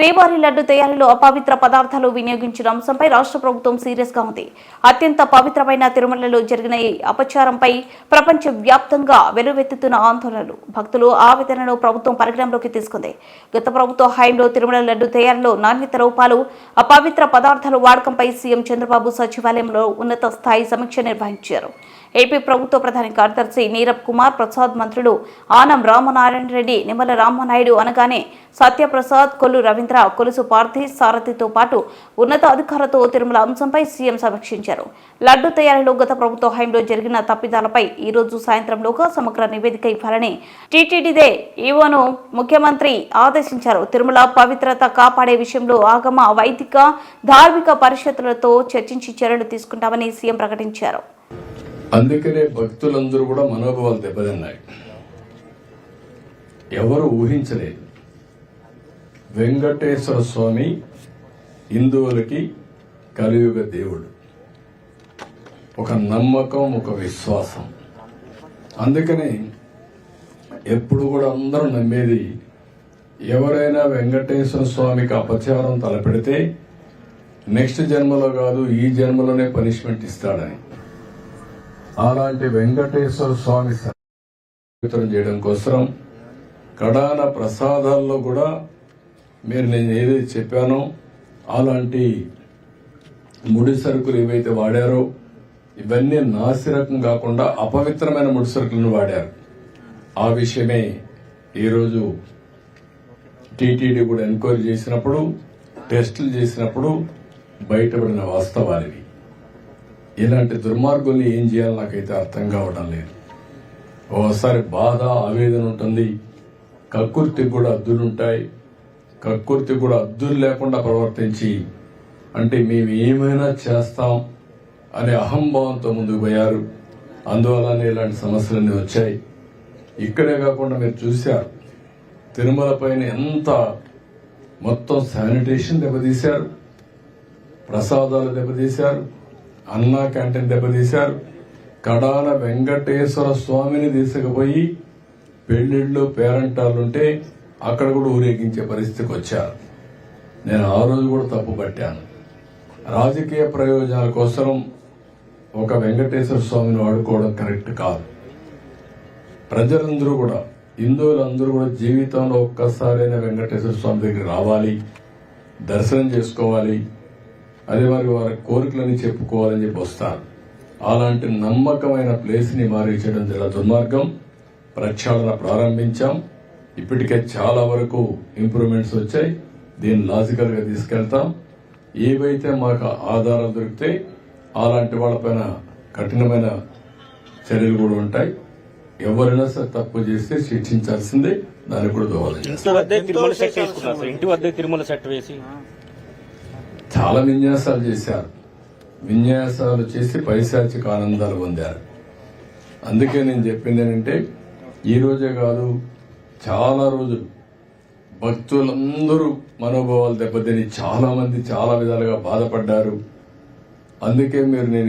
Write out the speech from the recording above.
శ్రీవారి లడ్డు తయారీలో అపవిత్ర పదార్థాలు వినియోగించిన అంశంపై రాష్ట్ర ప్రభుత్వం సీరియస్గా ఉంది. అత్యంత పవిత్రమైన తిరుమలలో జరిగిన ఈ అపచారంపై ప్రపంచ వ్యాప్తంగా వెలువెత్తుతున్న ఆందోళనలు. భక్తులు ఆవేదనను ప్రభుత్వం పరిగణలోకి తీసుకుంది. గత ప్రభుత్వ హయాంలో తిరుమల లడ్డు తయారీలో నాణ్యత రూపాలు అపవిత్ర పదార్థాల వాడకంపై సీఎం చంద్రబాబు సచివాలయంలో ఉన్నత స్థాయి సమీక్ష నిర్వహించారు. ఏపీ ప్రభుత్వ ప్రధాన కార్యదర్శి నీరబ్ కుమార్ ప్రసాద్ మంత్రులు ఆనం రామనారాయణ రెడ్డి నిమ్మల రామనాయుడు అనగానే సత్యప్రసాద్ కొల్లు రవీంద్ర కొలుసు పార్థి సారథితో పాటు ఉన్నత అధికారులతో తిరుమల అంశంపై సీఎం సమీక్షించారు. లడ్డు తయారీలో గత ప్రభుత్వ హయాంలో జరిగిన తప్పిదాలపై ఈ రోజు సాయంత్రంలోగా సమగ్ర నివేదిక ఇవ్వాలని టీటీడీదే ఈవోను ముఖ్యమంత్రి ఆదేశించారు. తిరుమల పవిత్రత కాపాడే విషయంలో ఆగమ వైదిక ధార్మిక పరిషత్తులతో చర్చించి చర్యలు తీసుకుంటామని సీఎం ప్రకటించారు. అందుకనే భక్తులందరూ కూడా మనోభావాలు దెబ్బతిన్నాయి. ఎవరు ఊహించలేదు. వెంకటేశ్వర స్వామి హిందువులకి కలియుగ దేవుడు. ఒక నమ్మకం ఒక విశ్వాసం. అందుకని ఎప్పుడు కూడా అందరూ నమ్మేది ఎవరైనా వెంకటేశ్వర స్వామికి అపచారం తలపెడితే నెక్స్ట్ జన్మలో కాదు ఈ జన్మలోనే పనిష్మెంట్ ఇస్తాడని. అలాంటి వెంకటేశ్వర స్వామి పవిత్రం చేయడం కోసం కడాన ప్రసాదాల్లో కూడా మీరు నేను ఏదైతే చెప్పానో అలాంటి ముడి సరుకులు ఏవైతే వాడారో ఇవన్నీ నాసిరకం కాకుండా అపవిత్రమైన ముడి సరుకులను వాడారు. ఆ విషయమే ఈరోజు టీటీడీ కూడా ఎంక్వైరీ చేసినప్పుడు టెస్టులు చేసినప్పుడు బయటపడిన వాస్తవాలివి. ఇలాంటి దుర్మార్గుల్ని ఏం చేయాలో నాకైతే అర్థం కావడం లేదు. ఓసారి బాధ ఆవేదన ఉంటుంది. కక్కుర్తికి కూడా అద్దులుంటాయి. కక్కుర్తి కూడా అద్దులు లేకుండా ప్రవర్తించి అంటే మేము ఏమైనా చేస్తాం అనే అహంభావంతో ముందుకు పోయారు. అందువల్లనే ఇలాంటి సమస్యలన్నీ వచ్చాయి. ఇక్కడే కాకుండా మీరు చూశారు తిరుమల పైన ఎంత మొత్తం శానిటేషన్ దెబ్బతీశారు ప్రసాదాలు దెబ్బతీశారు అన్నా క్యాంటీన్ దెబ్బతీశారు. కడాల వెంకటేశ్వర స్వామిని తీసుకుపోయి పెళ్ళిళ్ళు పేరంటాలుంటే అక్కడ కూడా ఊరేగించే పరిస్థితికి వచ్చారు. నేను ఆ రోజు కూడా తప్పు పట్టాను. రాజకీయ ప్రయోజనాల కోసం ఒక వెంకటేశ్వర స్వామిని వాడుకోవడం కరెక్ట్ కాదు. ప్రజలందరూ కూడా హిందువులందరూ కూడా జీవితంలో ఒక్కసారైనా వెంకటేశ్వర స్వామి దగ్గర రావాలి దర్శనం చేసుకోవాలి అదే వారి వారి కోరికలని చెప్పుకోవాలని చెప్పి వస్తారు అలాంటి నమ్మకమైన ప్లేస్ని మారించడం చాలా దుర్మార్గం ప్రక్షాళన ప్రారంభించాం. ఇప్పటికే చాలా వరకు ఇంప్రూవ్మెంట్స్ వచ్చాయి. దీన్ని లాజికల్గా తీసుకెళ్తాం. ఏవైతే మాకు ఆధారాలు దొరికితే అలాంటి వాళ్ళపైన కఠినమైన చర్యలు కూడా ఉంటాయి. ఎవరైనా సరే తప్పు చేస్తే శిక్షించాల్సిందే. దానికి కూడా దోహదం ఇంటి తిరుమల ఇంటి వద్దే తిరుమల సెట్ వేసి. చాలా విన్యాసాలు చేశారు. విన్యాసాలు చేసి పైశాచిక ఆనందాలు పొందారు. అందుకే నేను చెప్పింది ఏంటంటే ఈరోజే కాదు చాలా రోజులు భక్తులందరూ మనోభావాలు దెబ్బతిని చాలా మంది చాలా విధాలుగా బాధపడ్డారు. అందుకే మీరు నేను